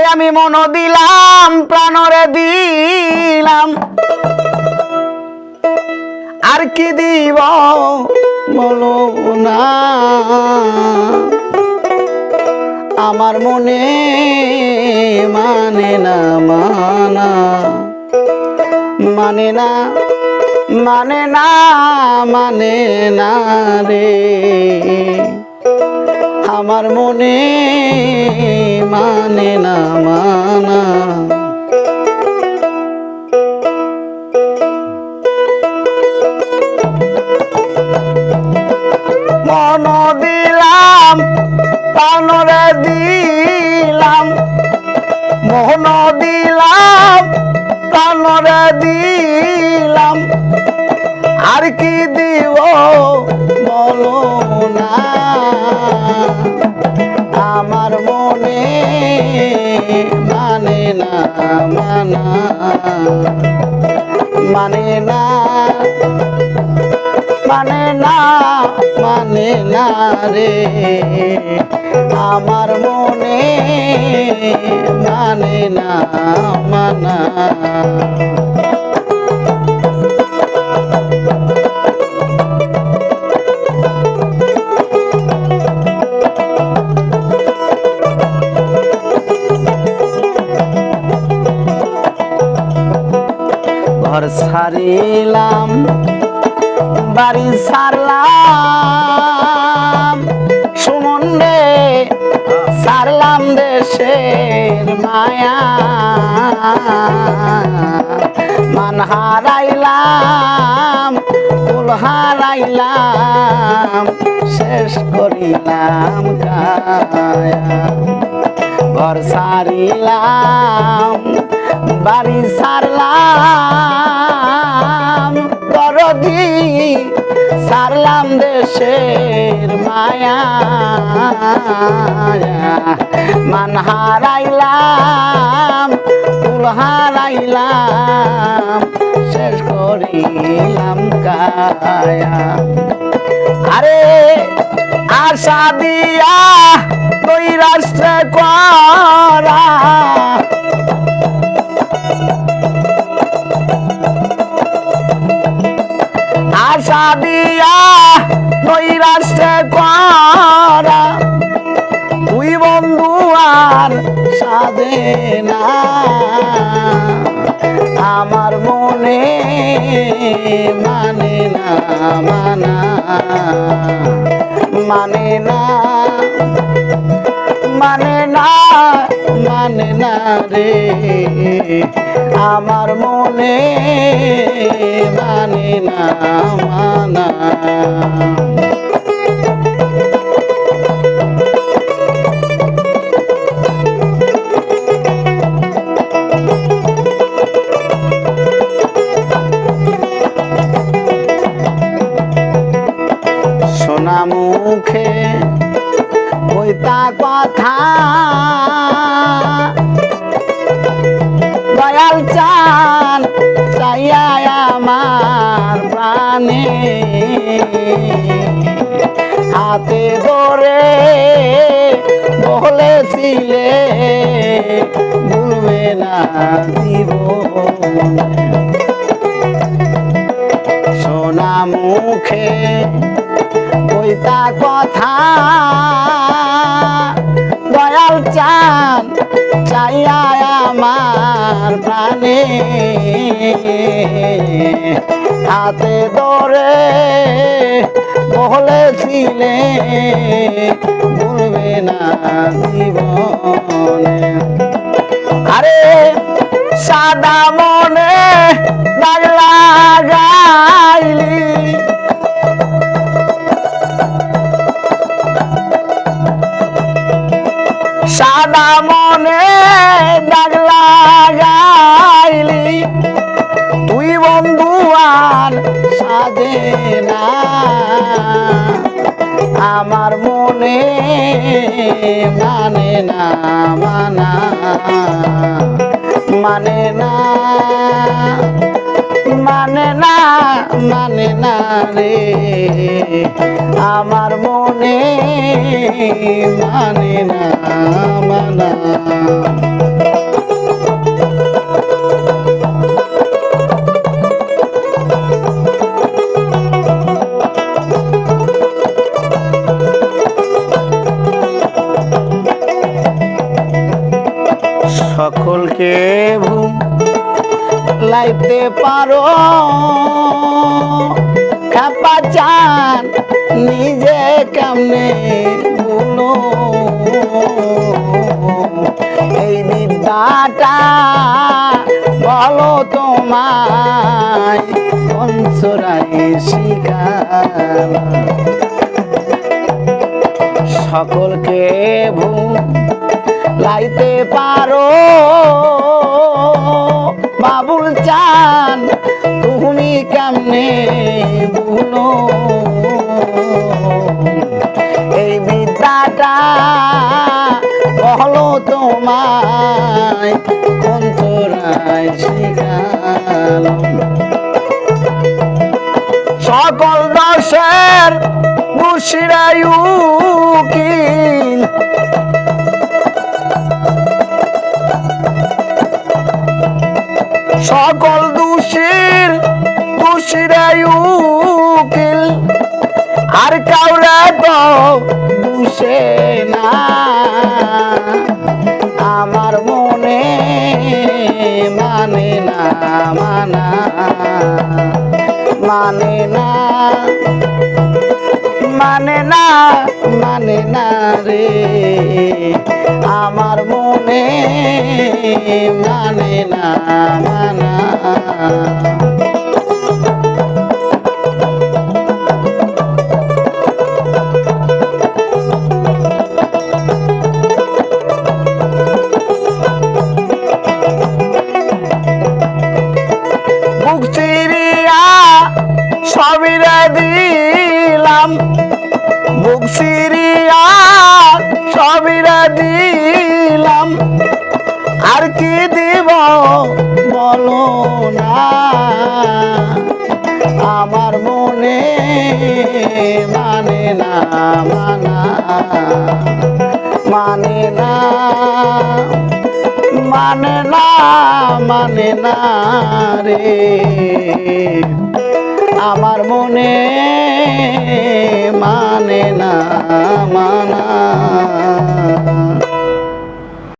ওরে আমি মন দিলাম, প্রাণরে দিলাম। আর কি দিব বলো না। আমার মনে মানে না মানা। মানে না মানে না মানে না রে। আমার মনে মানে না মানা। মন দিলাম প্রাণরে দিলাম। মোহন দিলাম প্রাণরে দিলাম। আর কি দিব আমার মনে মানে না, মানা মানে না মানে না মানে না রে। আমার মনে মানে না, মানা ঘর ছাড়িলাম, বাড়ি সারলাম সুমন রে সারলাম দেশের মায়া। মান হারাইলাম কুল হারাইলাম, শেষ করিলাম কায়া ঘর সারিলাম বাড়ি সারলাম, দরদি সারলাম দেশের মায়া। মান হারাইলাম ফুল হারাইলাম, শেষ করিলাম কায়া। আরে আশা দিয়া দুই রাষ্ট্র করা দিয়া দুই রাষ্ট্র করা দুই বন্ধু আর সাধে না। আমার মনে মানে না, মানা। মানে না মানে না। মানে না রে আমার মনে মানে না মানা। সোনা মুখে ওইটা কথা। দয়াল চান চাইয়া আমার প্রাণে। হাতে ধরে বলেছিলে ভুলবে না দিব সোনা মুখে ওইটা কথা। দয়াল চান, চাইয়া আমার প্রাণে। হাতে ধরে বলেছিলে, ভুলবে না জীবনে। আরে সাদা মনে দাগ লাগাইলি সাধে না। আমার মনে মানে না, মানা। মানে না মানে না মানে না রে। আমার মনে মানে না, মানা। পারো। খাপা চান নিজে কেমনে বলো এই বিদ্যাটা বলো তোমায় কনসরাই শিখালা? সকলকে ভুম লাইতে পারো। বাবুল চান, তুমি কেমনে ভুলো এই বিদ্যাটা বলো তোমায়, কোন তোরায় শিখালো? সকল দশের মুশিরায়ু কিল সকল দোষীর দোষীরায়ু কিল আর কাউরা তো দুষে না। আমার মনে মানে না, মানা। মানে না। মানে না মানে না রে। আমার মনে মানে না মানা কি দিব বলো না। আমার মনে মানে না, মানা। মানে না মানে না মানে না রে। আমার মনে মানে না, মানা।